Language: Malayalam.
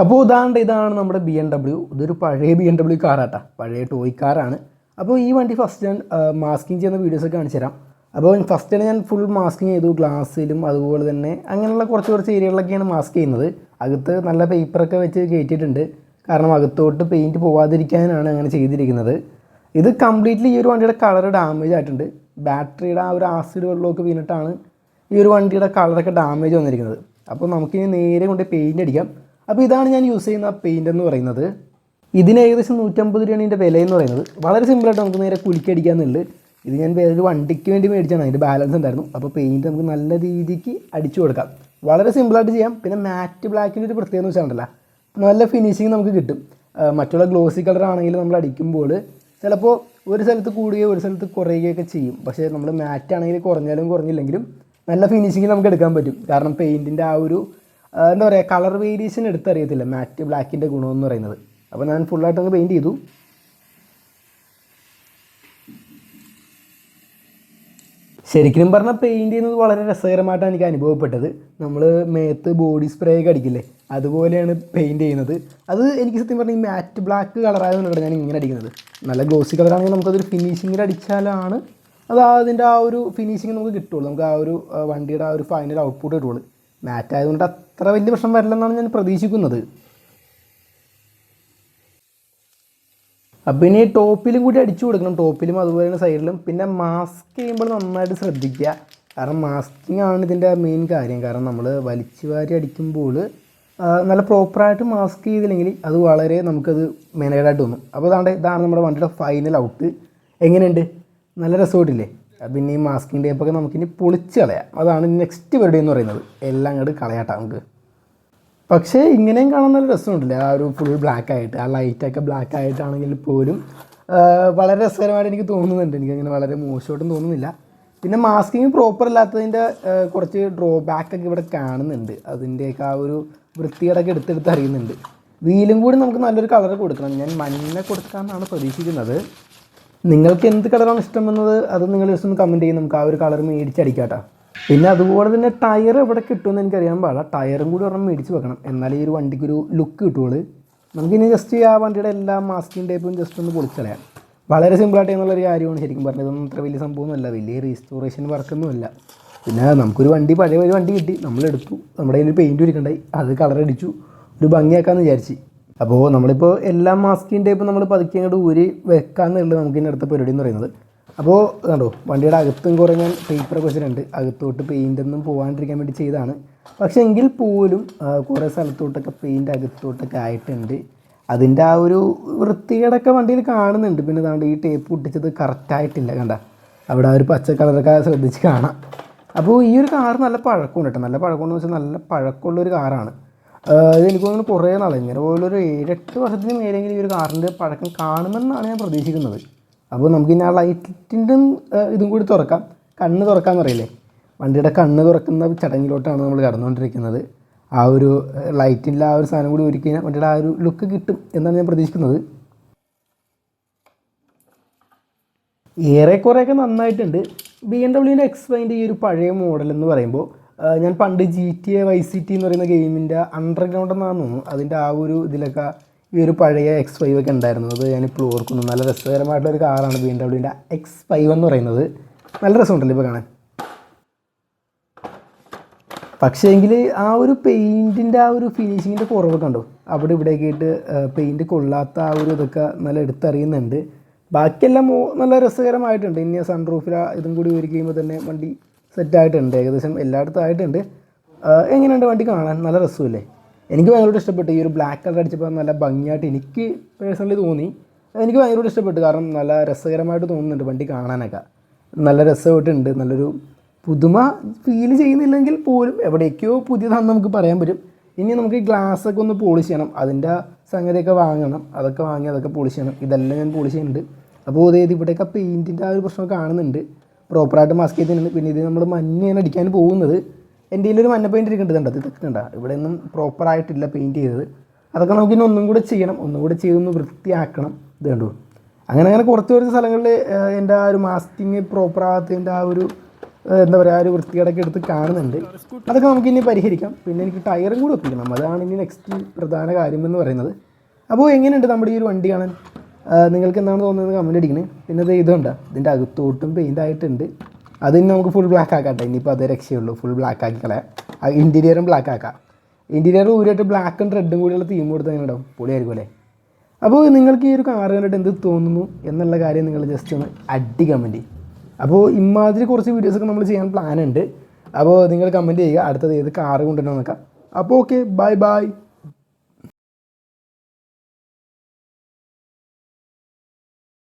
അപ്പോൾ ഉദാഹരണം ഇതാണ് നമ്മുടെ ബി എം ഡബ്ല്യു ഇതൊരു പഴയ ബി എം ഡബ്ല്യു കാറാട്ടാ പഴയ ടോയ് കാറാണ് അപ്പോൾ ഈ വണ്ടി ഫസ്റ്റ് ഞാൻ മാസ്കിങ് ചെയ്യുന്ന വീഡിയോസൊക്കെ കാണിച്ചു തരാം. അപ്പോൾ ഫസ്റ്റ് തന്നെ ഞാൻ ഫുൾ മാസ്കിങ് ചെയ്തു ഗ്ലാസ്സിലും അതുപോലെ തന്നെ അങ്ങനെയുള്ള കുറച്ച് കുറച്ച് ഏരിയകളിലൊക്കെയാണ് മാസ്ക് ചെയ്യുന്നത്. അകത്ത് നല്ല പേപ്പറൊക്കെ വെച്ച് കയറ്റിയിട്ടുണ്ട്. കാരണം അകത്തോട്ട് പെയിന്റ് പോവാതിരിക്കാനാണ് അങ്ങനെ ചെയ്തിരിക്കുന്നത്. ഇത് കംപ്ലീറ്റ്ലി ഈ ഒരു വണ്ടിയുടെ കളർ ഡാമേജ് ആയിട്ടുണ്ട്. ബാറ്ററിയുടെ ആ ഒരു ആസിഡ് വെള്ളമൊക്കെ വീണിട്ടാണ് ഈ ഒരു വണ്ടിയുടെ കളറൊക്കെ ഡാമേജ് വന്നിരിക്കുന്നത്. അപ്പോൾ നമുക്കിനി നേരെ കൊണ്ട് പെയിന്റ് അടിക്കാം. അപ്പോൾ ഇതാണ് ഞാൻ യൂസ് ചെയ്യുന്ന പെയിന്റ് എന്ന് പറയുന്നത്. ഇതിന് ഏകദേശം നൂറ്റമ്പത് രൂപയാണ് ഇതിന്റെ വില എന്ന് പറയുന്നത്. വളരെ സിമ്പിളായിട്ട് നമുക്ക് നേരെ കുലിക്കടിക്കാന്നുള്ളത് ഇത് ഞാൻ വേറൊരു വണ്ടിക്ക് വേണ്ടി മേടിച്ചാണ് അതിന്റെ ബാലൻസ് ഉണ്ടായിരുന്നു. അപ്പോൾ പെയിന്റ് നമുക്ക് നല്ല രീതിക്ക് അടിച്ചു കൊടുക്കാം. വളരെ സിമ്പിളായിട്ട് ചെയ്യാം. പിന്നെ മാറ്റ് ബ്ലാക്കിന്റെ ഒരു പ്രത്യേകത എന്ന് വെച്ചാൽ നല്ല ഫിനിഷിങ് നമുക്ക് കിട്ടും. മറ്റുള്ള ഗ്ലോസി കളർ ആണെങ്കിൽ നമ്മൾ അടിക്കുമ്പോൾ ചിലപ്പോൾ ഒരു സ്ഥലത്ത് കൂടുകയോ ഒരു സ്ഥലത്ത് കുറയുകയൊക്കെ ചെയ്യും. പക്ഷേ നമ്മൾ മാറ്റ് ആണെങ്കിൽ കുറഞ്ഞാലും കുറഞ്ഞില്ലെങ്കിലും നല്ല ഫിനിഷിങ് നമുക്ക് എടുക്കാൻ പറ്റും. കാരണം പെയിന്റിന്റെ ആ ഒരു എന്താ പറയുക കളർ വേരിയേഷൻ എടുത്തറിയത്തില്ല. മാറ്റ് ബ്ലാക്കിന്റെ ഗുണമെന്ന് പറയുന്നത്. അപ്പോൾ ഞാൻ ഫുള്ളായിട്ടൊന്ന് പെയിന്റ് ചെയ്തു. ശരിക്കും പറഞ്ഞാൽ പെയിന്റ് ചെയ്യുന്നത് വളരെ രസകരമായിട്ടാണ് എനിക്ക് അനുഭവപ്പെട്ടത്. നമ്മൾ മേത്ത് ബോഡി സ്പ്രേ ഒക്കെ അടിക്കില്ലേ അതുപോലെയാണ് പെയിന്റ് ചെയ്യുന്നത്. അത് എനിക്ക് സത്യം പറഞ്ഞാൽ ഈ മാറ്റ് ബ്ലാക്ക് കളറായതുകൊണ്ടാണ് ഞാൻ ഇങ്ങനെ അടിക്കുന്നത്. നല്ല ഗ്ലോസി കളറാണെങ്കിൽ നമുക്കതൊരു ഫിനിഷിങ്ങിൽ അടിച്ചാലാണ് അത് അതിന്റെ ആ ഒരു ഫിനിഷിങ് നമുക്ക് കിട്ടുള്ളൂ. നമുക്ക് ആ ഒരു വണ്ടിയുടെ ആ ഒരു ഫൈനൽ ഔട്ട്പുട്ട് കിട്ടുള്ളൂ. മാറ്റ് ആയതുകൊണ്ട് അത്ര വലിയ പ്രശ്നം വരില്ലെന്നാണ് ഞാൻ പ്രതീക്ഷിക്കുന്നത്. അപ്പം ഇനി ടോപ്പിലും കൂടി അടിച്ചു കൊടുക്കണം. ടോപ്പിലും അതുപോലെ തന്നെ സൈഡിലും. പിന്നെ മാസ്ക് ചെയ്യുമ്പോൾ നന്നായിട്ട് ശ്രദ്ധിക്കുക. കാരണം മാസ്കിങ് ആണ് ഇതിന്റെ മെയിൻ കാര്യം. കാരണം നമ്മൾ വലിച്ചു വാരി അടിക്കുമ്പോൾ നല്ല പ്രോപ്പറായിട്ട് മാസ്ക് ചെയ്തില്ലെങ്കിൽ അത് വളരെ നമുക്കത് മെനേഡായിട്ട് തോന്നും. അപ്പോൾ അതാണ്ട് ഇതാണ് നമ്മുടെ വണ്ടിയുടെ ഫൈനൽ ഔട്ട് എങ്ങനെയുണ്ട്? നല്ല രസമായിട്ടില്ലേ? പിന്നെ ഈ മാസ്കിങ് ടേപ്പൊക്കെ നമുക്കിനി പൊളിച്ച് കളയാം. അതാണ് നെക്സ്റ്റ് പരിപാടി എന്ന് പറയുന്നത്. എല്ലാം അങ്ങോട്ട് കളയാട്ടാ നമുക്ക്. പക്ഷേ ഇങ്ങനെയും കാണാൻ നല്ല രസമുണ്ടല്ലേ? ആ ഒരു ഫുൾ ബ്ലാക്ക് ആയിട്ട് ആ ലൈറ്റൊക്കെ ബ്ലാക്ക് ആയിട്ടാണെങ്കിൽ പോലും വളരെ രസകരമായിട്ട് എനിക്ക് തോന്നുന്നുണ്ട്. എനിക്ക് അങ്ങനെ വളരെ മോശമായിട്ടും തോന്നുന്നില്ല. പിന്നെ മാസ്കിങ് പ്രോപ്പർ അല്ലാത്തതിന്റെ കുറച്ച് ഡ്രോ ഒക്കെ ഇവിടെ കാണുന്നുണ്ട്. അതിന്റെയൊക്കെ ആ ഒരു വൃത്തികേടൊക്കെ എടുത്തെടുത്ത് അറിയുന്നുണ്ട്. വീലും കൂടി നമുക്ക് നല്ലൊരു കളർ കൊടുക്കണം. ഞാൻ മഞ്ഞ കൊടുക്കാമെന്നാണ് പ്രതീക്ഷിക്കുന്നത്. നിങ്ങൾക്ക് എന്ത് കളറാണ് ഇഷ്ടമെന്നത് അത് നിങ്ങൾ ജസ്റ്റ് ഒന്ന് കമന്റ് ചെയ്യും. നമുക്ക് ആ ഒരു കളർ മേടിച്ചടിക്കാട്ടോ. പിന്നെ അതുപോലെ തന്നെ ടയർ എവിടെ കിട്ടുമെന്ന് എനിക്കറിയാൻ പാടില്ല. ടയറും കൂടി ഒരെണ്ണം മേടിച്ച് വെക്കണം. എന്നാലേ ഈ ഒരു വണ്ടിക്ക് ഒരു ലുക്ക് കിട്ടുള്ളൂ നമുക്കിനി ജസ്റ്റ് ആ വണ്ടിയുടെ എല്ലാ മാസ്കിങ് ടൈപ്പും ജസ്റ്റ് ഒന്ന് പൊളിച്ചളയാം. വളരെ സിമ്പിളായിട്ട് എന്നുള്ളൊരു കാര്യമാണ് ശരിക്കും പറഞ്ഞത്. ഇതൊന്നും അത്ര വലിയ സംഭവമൊന്നുമല്ല. വലിയ റീസ്റ്റോറേഷൻ വർക്കൊന്നുമല്ല പിന്നെ നമുക്കൊരു വണ്ടി പഴയ ഒരു വണ്ടി കിട്ടി. നമ്മളെടുത്തു. നമ്മുടെ കയ്യിൽ പെയിന്റ് ഒരുക്കണ്ടായി അത് കളർ അടിച്ചു. ഒരു ഭംഗിയാക്കാമെന്ന് വിചാരിച്ച്. അപ്പോൾ നമ്മളിപ്പോൾ എല്ലാ മാസ്കിന്റെ ഇപ്പോൾ നമ്മൾ പതുക്കെ അങ്ങോട്ട് ഊരി വെക്കാന്നുള്ളത് നമുക്ക് ഇനി അടുത്ത പരിപാടി എന്ന് പറയുന്നത്. അപ്പോൾ കണ്ടോ വണ്ടിയുടെ അകത്തും കുറേ ഞാൻ പേപ്പറൊക്കെ വെച്ചിട്ടുണ്ട്. അകത്തോട്ട് പെയിന്റൊന്നും പോകാണ്ടിരിക്കാൻ വേണ്ടി ചെയ്തതാണ്. പക്ഷേ എങ്കിൽ പോലും കുറേ സ്ഥലത്തോട്ടൊക്കെ പെയിന്റ് അകത്തോട്ടൊക്കെ ആയിട്ടുണ്ട്. അതിന്റെ ആ ഒരു വൃത്തികേടൊക്കെ വണ്ടിയിൽ കാണുന്നുണ്ട്. പിന്നെ അതുകൊണ്ട് ഈ ടേപ്പ് പൊട്ടിച്ചത് കറക്റ്റായിട്ടില്ല കണ്ട. അവിടെ ആ ഒരു പച്ച കളറൊക്കെ ശ്രദ്ധിച്ച് കാണാം. അപ്പോൾ ഈ ഒരു കാർ നല്ല പഴക്കമുണ്ട് കേട്ടോ നല്ല പഴക്കമെന്ന് വെച്ചാൽ നല്ല പഴക്കമുള്ളൊരു കാറാണ് എനിക്ക് തോന്നുന്നു കുറേ നാളെ ഇങ്ങനെ പോലൊരു ഏഴെട്ട് വർഷത്തിന് മേലെങ്കിലും ഈ ഒരു കാറിന്റെ പഴക്കം കാണുമെന്നാണ് ഞാൻ പ്രതീക്ഷിക്കുന്നത്. അപ്പോൾ നമുക്ക് ഇനി ആ ലൈറ്റിന്റെ ഇതും കൂടി തുറക്കാം. കണ്ണ് തുറക്കാൻ അറിയില്ലേ വണ്ടിയുടെ കണ്ണ് തുറക്കുന്ന ചടങ്ങിലോട്ടാണ് നമ്മൾ കടന്നുകൊണ്ടിരിക്കുന്നത്. ആ ഒരു ലൈറ്റിന്റെ ആ ഒരു സാധനം കൂടി ഒരുക്കി കഴിഞ്ഞാൽ വണ്ടിയുടെ ആ ഒരു ലുക്ക് കിട്ടും എന്നാണ് ഞാൻ പ്രതീക്ഷിക്കുന്നത്. ഏറെക്കുറെയൊക്കെ നന്നായിട്ടുണ്ട്. ബി എം ഡബ്ല്യുവിന്റെ എക്സ് വൈന്റെ ഈ ഒരു പഴയ മോഡൽ എന്ന് പറയുമ്പോൾ ഞാൻ പണ്ട് G T A vice city എന്ന് പറയുന്ന ഗെയിമിന്റെ അണ്ടർഗ്രൗണ്ട് എന്നാണ് തോന്നുന്നു. അതിന്റെ ആ ഒരു ഇതിലൊക്കെ ഈ ഒരു പഴയ എക്സ് ഫൈവ് ഒക്കെ ഉണ്ടായിരുന്നു. അത് ഞാനിപ്പോൾ ഓർക്കുന്നു. നല്ല രസകരമായിട്ടുള്ള ഒരു കാറാണ് ബി എം ഡബ്ല്യൂന്റെ എക്സ് ഫൈവ് എന്ന് പറയുന്നത്. നല്ല രസമുണ്ടല്ലോ ഇപ്പോൾ കാണാൻ. പക്ഷേ എങ്കിൽ ആ ഒരു പെയിന്റിന്റെ ആ ഒരു ഫിനിഷിങ്ങിന്റെ കുറവൊക്കെ ഉണ്ടോ അവിടെ ഇവിടെയൊക്കെ ആയിട്ട് പെയിന്റ് കൊള്ളാത്ത ആ ഒരു ഇതൊക്കെ നല്ല എടുത്തറിയുന്നുണ്ട്. ബാക്കിയെല്ലാം നല്ല രസകരമായിട്ടുണ്ട്. ഇനി സൺ റൂഫിൽ ഇതും കൂടി ഒരുക്കുമ്പോൾ തന്നെ വണ്ടി സെറ്റായിട്ടുണ്ട്. ഏകദേശം എല്ലായിടത്തും ആയിട്ടുണ്ട്. എങ്ങനെയുണ്ട് വണ്ടി കാണാൻ? നല്ല രസമില്ലേ? എനിക്ക് ഭയങ്കരമായിട്ട് ഇഷ്ടപ്പെട്ടു. ഈ ഒരു ബ്ലാക്ക് കളർ അടിച്ചപ്പോൾ നല്ല ഭംഗിയായിട്ട് എനിക്ക് പേഴ്സണലി തോന്നി. എനിക്ക് ഭയങ്കരമായിട്ട് ഇഷ്ടപ്പെട്ടു. കാരണം നല്ല രസകരമായിട്ട് തോന്നുന്നുണ്ട് വണ്ടി കാണാനൊക്കെ. നല്ല രസമായിട്ടുണ്ട്. നല്ലൊരു പുതുമ ഫീൽ ചെയ്യുന്നില്ലെങ്കിൽ പോലും എവിടേക്കോ പുതിയതാണെന്ന് നമുക്ക് പറയാൻ പറ്റും. ഇനി നമുക്ക് ഈ ഗ്ലാസ് ഒക്കെ ഒന്ന് പോളിഷ് ചെയ്യണം. അതിന്റെ സംഗതിയൊക്കെ വാങ്ങണം. അതൊക്കെ വാങ്ങി അതൊക്കെ പോളിഷ് ചെയ്യണം. ഇതെല്ലാം ഞാൻ പോളിഷ് ചെയ്യുന്നുണ്ട്. അപ്പോൾ അതായത് ഇവിടെയൊക്കെ പെയിന്റിന്റെ ആ ഒരു പ്രശ്നം കാണുന്നുണ്ട്. പ്രോപ്പറായിട്ട് മാസ്ക് ചെയ്തിട്ടുണ്ട് പിന്നെ ഇത് നമ്മൾ മഞ്ഞയാണ് അടിക്കാൻ പോകുന്നത് എന്റെ കയ്യിലൊരു മഞ്ഞ പെയിന്റ് ഇരിക്കേണ്ടതുണ്ട് ഇത് ഇതൊക്കെ കണ്ട? ഇവിടെ ഒന്നും പ്രോപ്പറായിട്ടില്ല പെയിന്റ് ചെയ്തത്. അതൊക്കെ നമുക്ക് ഇനി ഒന്നും കൂടെ ചെയ്യണം. ഒന്നും കൂടെ ചെയ്തൊന്ന് വൃത്തിയാക്കണം. ഇത് കണ്ടു? അങ്ങനെ അങ്ങനെ കുറച്ച് കുറച്ച് സ്ഥലങ്ങളിൽ എന്റെ ആ ഒരു മാസ്കിങ് പ്രോപ്പർ ആകാത്തതിന്റെ ആ ഒരു എന്താ പറയുക ആ ഒരു വൃത്തികേടൊക്കെ എടുത്ത് കാണുന്നുണ്ട്. അതൊക്കെ നമുക്ക് ഇനി പരിഹരിക്കാം. പിന്നെ എനിക്ക് ടയറും കൂടി ഒപ്പിക്കണം. അതാണ് ഇനി നെക്സ്റ്റ് പ്രധാന കാര്യം എന്ന് പറയുന്നത്. അപ്പോൾ എങ്ങനെയുണ്ട് നമ്മുടെ ഈ ഒരു വണ്ടി കാണാൻ? നിങ്ങൾക്ക് എന്താണ് തോന്നുന്നത് കമന്റ് അടിക്കണേ പിന്നെ ഇത് ഇതുണ്ട്. ഇതിന്റെ അകത്തോട്ടും പെയിന്റ് ആയിട്ടുണ്ട്. അത് ഇനി നമുക്ക് ഫുൾ ബ്ലാക്ക് ആക്കാട്ടെ. ഇനിയിപ്പോൾ അതേ രക്ഷയുള്ളൂ. ഫുൾ ബ്ലാക്ക് ആക്കി കളയാം ഇന്റീരിയറും ബ്ലാക്ക് ആക്കാം. ഇന്റീരിയർ ഊരിയിട്ട് ബ്ലാക്കും റെഡും കൂടിയുള്ള തീം കൊടുത്ത് അങ്ങനെ ഉണ്ടാവും പൊളിയായിരിക്കും അല്ലേ? അപ്പോൾ നിങ്ങൾക്ക് ഈ ഒരു കാർ കണ്ടിട്ട് എന്ത് തോന്നുന്നു എന്നുള്ള കാര്യം നിങ്ങൾ ജസ്റ്റ് ഒന്ന് അടി കമന്റ് ചെയ്യും. അപ്പോൾ ഇമാതിരി കുറച്ച് വീഡിയോസൊക്കെ നമ്മൾ ചെയ്യാൻ പ്ലാൻ ഉണ്ട്. അപ്പോൾ നിങ്ങൾ കമന്റ് ചെയ്യുക. അടുത്തത് ഏത് കാറ് കൊണ്ടുവരണം നോക്കാം അപ്പോൾ ഓക്കെ ബൈ ബൈ